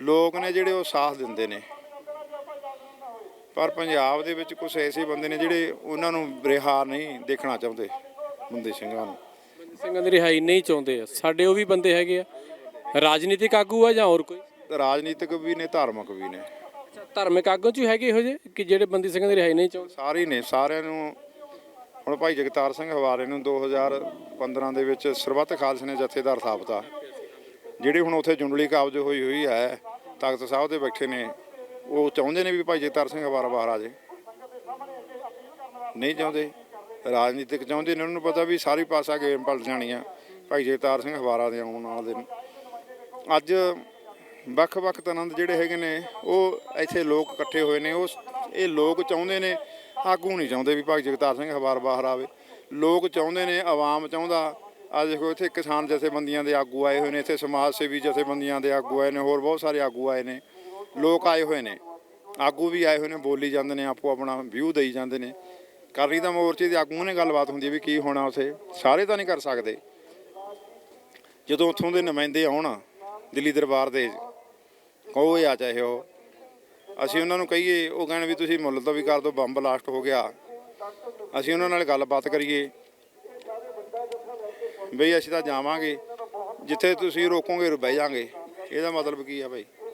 ਲੋਕ ਨੇ ਜਿਹੜੇ ਉਹ ਸਾਥ ਦਿੰਦੇ ਨੇ। ਪਰ ਪੰਜਾਬ ਦੇ ਵਿੱਚ ਕੁਝ ਐਸੇ ਬੰਦੇ ਨੇ ਜਿਹੜੇ ਉਹਨਾਂ ਨੂੰ ਬਰਿਹਾਰ ਨਹੀਂ ਦੇਖਣਾ ਚਾਹੁੰਦੇ ਬੰਦੇ ਸਿੰਘਾਂ ਨੂੰ। ਬੰਦੀ ਸਿੰਘਾਂ ਦੀ ਰਿਹਾਈ ਨਹੀਂ ਚਾਹੁੰਦੇ ਆ। ਸਾਡੇ ਉਹ ਵੀ ਬੰਦੇ ਹੈਗੇ ਆ। ਰਾਜਨੀਤਿਕ ਆਗੂ ਆ ਜਾਂ ਹੋਰ ਕੋਈ? ਰਾਜਨੀਤਿਕ ਵੀ ਨੇ ਧਾਰਮਿਕ ਵੀ ਨੇ। ਧਾਰਮਿਕ ਆਗੂ ਚ ਹੈਗੇ ਇਹੋ ਜਿਹੇ ਕਿ ਜਿਹੜੇ ਬੰਦੀ ਸਿੰਘਾਂ ਦੀ ਰਿਹਾਈ ਨਹੀਂ ਚਾਹੁੰਦੇ? ਸਾਰੇ ਨੇ ਸਾਰਿਆਂ ਨੂੰ ਹੁਣ ਭਾਈ ਜਗਤਾਰ ਸਿੰਘ ਹਵਾਰੇ ਨੂੰ 2015 ਦੇ ਵਿੱਚ ਸਰਬੱਤ ਖਾਲਸੇ ਨੇ ਜਥੇਦਾਰ ਥਾਪਤਾ। ਜਿਹੜੇ ਹੁਣ ਉੱਥੇ ਜੁੰਡਲੀ ਕਾਬਜ ਹੋਈ ਹੋਈ ਹੈ ਤਖਤ ਸਾਹਿਬ ਦੇ ਬੈਠੇ ਨੇ, ਉਹ ਚਾਹੁੰਦੇ ਨੇ ਵੀ ਭਾਈ ਜਗਤਾਰ ਸਿੰਘ ਹਵਾਰਾ ਬਾਹਰ ਆ ਜੇ। ਨਹੀਂ ਚਾਹੁੰਦੇ, ਰਾਜਨੀਤਿਕ ਚਾਹੁੰਦੇ ਨੇ, ਉਹਨਾਂ ਨੂੰ ਪਤਾ ਵੀ ਸਾਰੀ ਪਾਸਾ ਗੇਮ ਪਲਟ ਜਾਣੀ ਆ, ਭਾਈ ਜਗਤਾਰ ਸਿੰਘ ਹਵਾਰਾ ਦੇ ਆਉਣ ਨਾਲ ਦੇ ਅੱਜ ਵੱਖ-ਵੱਖ ਤਰ੍ਹਾਂ ਦੇ ਜਿਹੜੇ ਹੈਗੇ ਨੇ, ਉਹ ਇੱਥੇ ਲੋਕ ਇਕੱਠੇ ਹੋਏ ਨੇ ਉਹ ਇਹ ਲੋਕ ਚਾਹੁੰਦੇ ਨੇ, ਆਗੂ ਨਹੀਂ ਚਾਹੁੰਦੇ ਵੀ ਭਾਈ ਜਗਤਾਰ ਸਿੰਘ ਹਵਾਰ ਬਾਹਰ ਆਵੇ। ਲੋਕ ਚਾਹੁੰਦੇ ਨੇ, ਆਵਾਮ ਚਾਹੁੰਦਾ ਆ ਦੇਖੋ, ਇੱਥੇ ਕਿਸਾਨ ਜਥੇਬੰਦੀਆਂ ਦੇ ਆਗੂ ਆਏ ਹੋਏ ਨੇ, ਇੱਥੇ ਸਮਾਜ ਸੇਵੀ ਜਥੇਬੰਦੀਆਂ ਦੇ ਆਗੂ ਆਏ ਨੇ, ਹੋਰ ਬਹੁਤ ਸਾਰੇ ਆਗੂ ਆਏ ਨੇ। ਲੋਕ ਆਏ ਹੋਏ ਨੇ। ਆਗੂ ਵੀ ਆਏ ਹੋਏ ਨੇ, ਬੋਲੀ ਜਾਂਦੇ ਨੇ, ਆਪੋ ਆਪਣਾ ਵਿਊ ਦੇਈ ਜਾਂਦੇ ਨੇ। ਕਰਨੀ ਤਾਂ ਮੋਰਚੇ ਦੇ ਆਗੂਆਂ ਨੇ ਗੱਲਬਾਤ ਹੁੰਦੀ ਹੈ ਵੀ ਕੀ ਹੋਣਾ ਉਥੇ। ਸਾਰੇ ਤਾਂ ਨਹੀਂ ਕਰ ਸਕਦੇ। ਜਦੋਂ ਉੱਥੋਂ ਦੇ ਨੁਮਾਇੰਦੇ ਆਉਣ, ਦਿੱਲੀ ਦਰਬਾਰ ਦੇ ਕੋਈ ਆ ਚਾਹੇ ਉਹ। ਅਸੀਂ ਉਹਨਾਂ ਨੂੰ ਕਹੀਏ, ਉਹ ਕਹਿਣ ਵੀ ਤੁਸੀਂ ਮੁੱਲ ਤੋਂ ਵੀ ਕਰ ਦਿਓ, ਬੰਬ ਬਲਾਸਟ ਹੋ ਗਿਆ। ਅਸੀਂ ਉਹਨਾਂ ਨਾਲ ਗੱਲਬਾਤ ਕਰੀਏ। ਬਈ ਅਸੀਂ ਤਾਂ ਜਾਵਾਂਗੇ ਜਿੱਥੇ ਤੁਸੀਂ ਰੋਕੋਗੇ ਬਹਿ ਜਾਾਂਗੇ। ਇਹਦਾ ਮਤਲਬ ਕੀ ਆ ਭਾਈ